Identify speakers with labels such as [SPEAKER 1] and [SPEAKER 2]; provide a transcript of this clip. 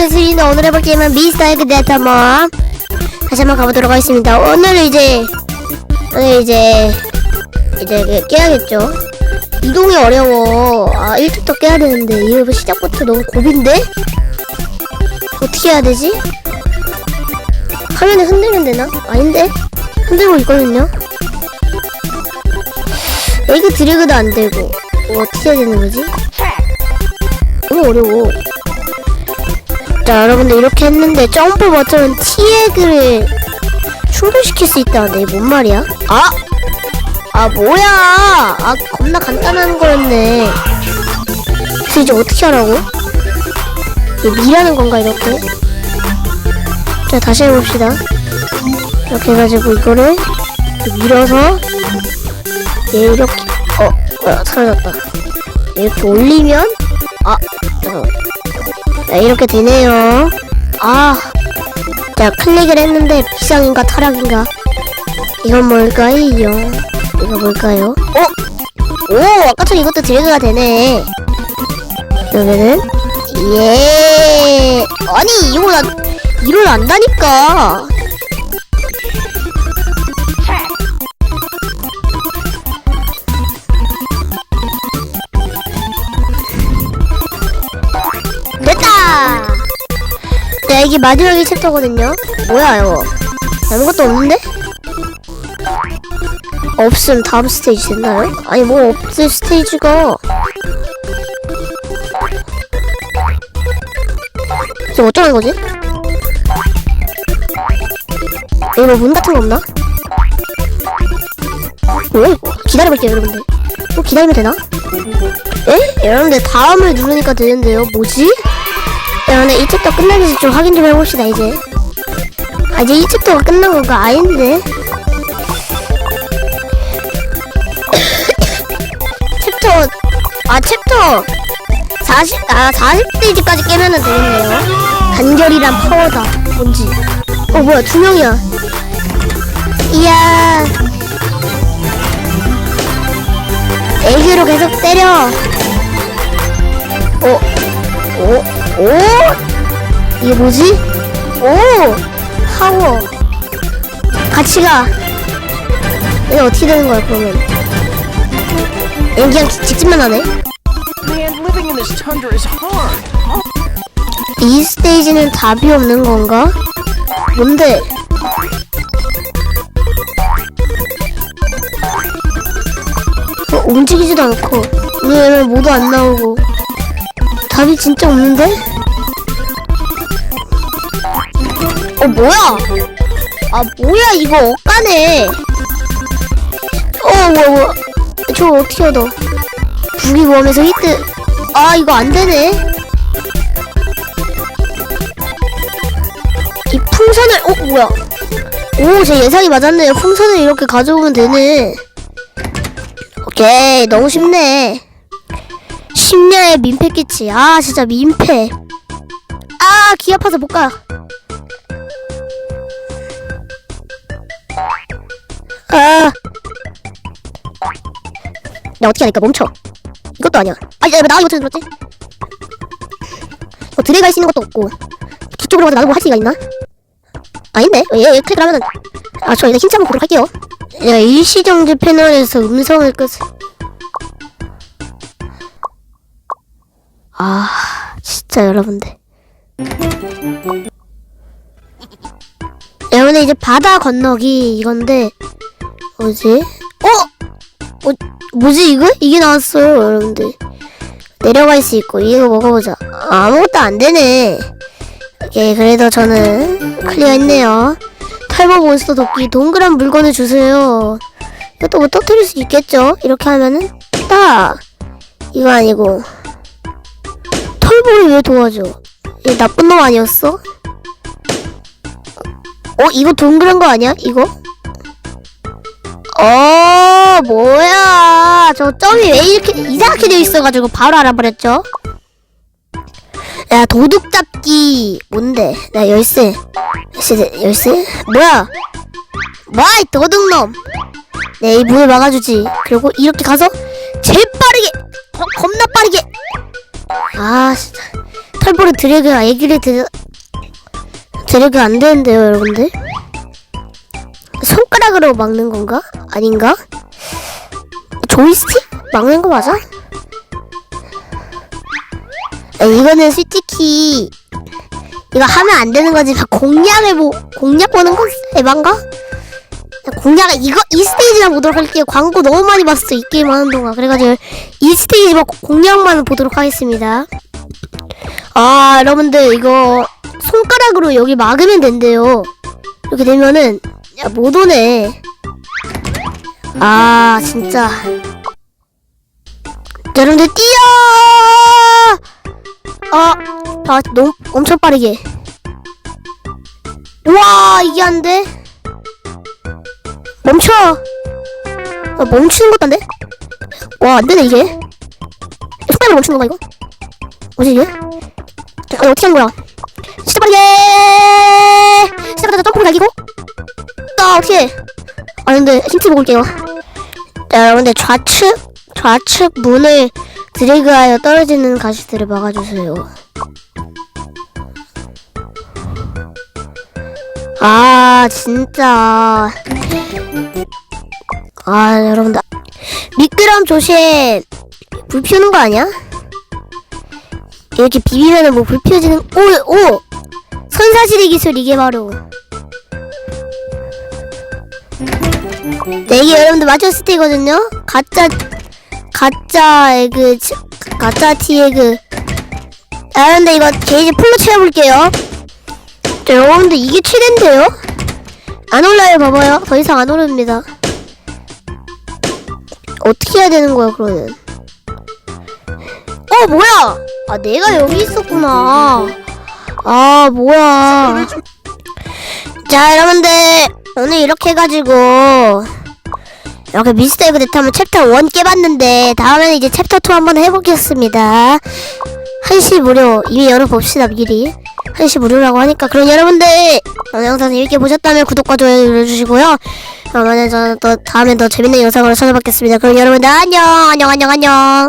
[SPEAKER 1] 반갑습니다. 오늘 해볼 게임은 미스터 에그 데이터머 다시 한번 가보도록 하겠습니다. 오늘 이제 오늘 이제 이제 그 깨야겠죠. 이동이 어려워. 아 1렙도 깨야 되는데 이거 시작부터 너무 고비인데? 어떻게 해야 되지? 화면을 흔들면 되나? 아닌데? 흔들고 있거든요. 에그 드래그도 안 되고 뭐 어떻게 해야 되는 거지? 너무 어려워. 자 여러분들 이렇게 했는데 점프 버튼은 T에그를 충돌시킬 수 있다는데 뭔 말이야? 아! 아 뭐야! 아 겁나 간단한 거였네 그래서 이제 어떻게 하라고? 이게 미라는 건가 이렇게? 자 다시 해봅시다 이렇게 해가지고 이거를 밀어서 얘 이렇게 어 뭐야 사라졌다 이렇게 올리면 아 자, 이렇게 되네요. 아, 자, 클릭을 했는데 비상인가 타락인가? 이건 뭘까요? 이거 뭘까요? 어? 오, 아까처럼 이것도 드래그가 되네. 그러면은, 예. 아니, 이거 나, 일을 안다니까. 네, 이게 마지막 1챕터거든요. 뭐야, 이거. 아무것도 없는데? 없음 다음 스테이지 됐나요? 아니, 뭐 없을 스테이지가. 지금 어쩌라는 거지? 여기 뭐문 같은 거 없나? 뭐야, 이거? 기다려볼게요, 여러분들. 뭐 기다리면 되나? 에? 여러분들 다음을 누르니까 되는데요. 뭐지? 여러분들 이 챕터 끝나는지 좀 확인 좀 해봅시다 이제. 아 이제 이 챕터가 끝난 건가? 아닌데. 챕터 아 챕터 40, 아 40페이지까지 깨면은 되겠네요. 단결이란 파워다. 뭔지. 어 뭐야 두 명이야. 이야. 애기로 계속 때려. 어, 오, 오, 이게 뭐지? 오, 파워. 같이 가. 이게 어떻게 되는 거야 그러면? 직- 직진만 하네.
[SPEAKER 2] Man, living in this tundra is hard.
[SPEAKER 1] 이 스테이지는 답이 없는 건가? 뭔데? 어, 움직이지도 않고 얘는 모두 안 나오고 답이 진짜 없는데? 어 뭐야? 아 뭐야 이거 엇가네. 어 뭐야 뭐야. 저 어떻게 얻어? 부기모험에서 히트. 아 이거 안 되네. 이 풍선을 어 뭐야? 오제 예상이 맞았네요 풍선을 이렇게 가져오면 되네. 오케이 너무 쉽네 심야의 민폐 끼치 아 진짜 민폐 아 귀 아파서 못 가 아 야, 어떻게 하니까 멈춰. 이것도 아니야. 아니, 야, 나 이거 들었지? 뭐, 드레 갈수 있는 것도 없고. 뒤쪽으로 가서 나도 뭐 할 수가 있나? 아닌데? 얘, 얘 클릭을 하면은. 아, 저 일단 힌트 한번 보도록 할게요. 야, 일시정지 패널에서 음성을 끄 아, 진짜 여러분들. 여러분들 이제 바다 건너기 이건데, 뭐지? 어? 어, 뭐지 이거? 이게 나왔어요 여러분들 내려갈 수 있고 이거 먹어보자 아, 아무것도 안 되네 오케이 그래도 저는 클리어 했네요 탈모 몬스터 도끼 동그란 물건을 주세요 이것도 뭐 터뜨릴 수 있겠죠 이렇게 하면은 딱 이거 아니고 털보를 왜 도와줘? 얘 나쁜 놈 아니었어? 어 이거 동그란 거 아니야? 이거? 어 뭐야? 저 점이 왜 이렇게 이상하게 되어 있어가지고 바로 알아버렸죠? 야 도둑 잡기 뭔데? 나 열쇠. 열쇠 열쇠? 뭐야? 뭐야 이 도둑놈? 내 이 문을 막아주지. 그리고 이렇게 가서 제일 빠르게 거, 겁나 빠르게 아 진짜 함부로 드래그 얘기를 드 드래그 안 되는데요, 여러분들. 손가락으로 막는 건가? 아닌가? 조이스틱? 막는 거 맞아? 아, 이거는 솔직히 이거 하면 안 되는 거지. 공략을 뭐 공략 보는 건 에반가? 공략 이거 이 스테이지만 보도록 할게요. 광고 너무 많이 봤어 이 게임 하는 동안. 그래가지고 이 스테이지만 공략만 보도록 하겠습니다. 아 여러분들 이거 손가락으로 여기 막으면 된대요. 이렇게 되면은 야못 오네. 아 진짜. 자, 여러분들 뛰어! 아, 아 너무 엄청 빠르게. 와 이게 안 돼. 멈춰. 아, 멈추는 것도 안 돼. 와 안 되네 이게. 손가락 멈추는 건가 이거? 뭐지 이게? 아, 어떻게 하는 거야? 진짜 빠르게! 시작하자마자 점프를 달기고 아 어떻게 해? 아 근데 힌트 올게요 자 여러분들 좌측 좌측 문을 드래그하여 떨어지는 가시들을 막아주세요 아 진짜 아 여러분들 미끄럼 조심 불 피우는 거 아니야? 이렇게 비비면은 뭐 불 피워지는 오! 오! 선사시대 기술 이게 바로 네, 이게 여러분들 맞췄을 때거든요 가짜 가짜 에그 치- 가짜 티에그 아 여러분들 이거 게이지 풀로 채워볼게요 자, 여러분들 이게 최대인데요? 안 올라요 봐봐요 더 이상 안 오릅니다 어떻게 해야 되는 거야 그러면? 어 뭐야? 아 내가 여기 있었구나. 아 뭐야? 자 여러분들 오늘 이렇게 해가지고 이렇게 미스터 에그 데타면 챕터 1 깨봤는데 다음에는 이제 챕터 2 한번 해보겠습니다. 1시 무료 이미 열어봅시다 미리. 1시 무료라고 하니까 그럼 여러분들 영상 재밌게 보셨다면 구독과 좋아요 눌러주시고요 그러면 저는 또 다음에 더 재밌는 영상으로 찾아뵙겠습니다. 그럼 여러분들 안녕! 안녕 안녕 안녕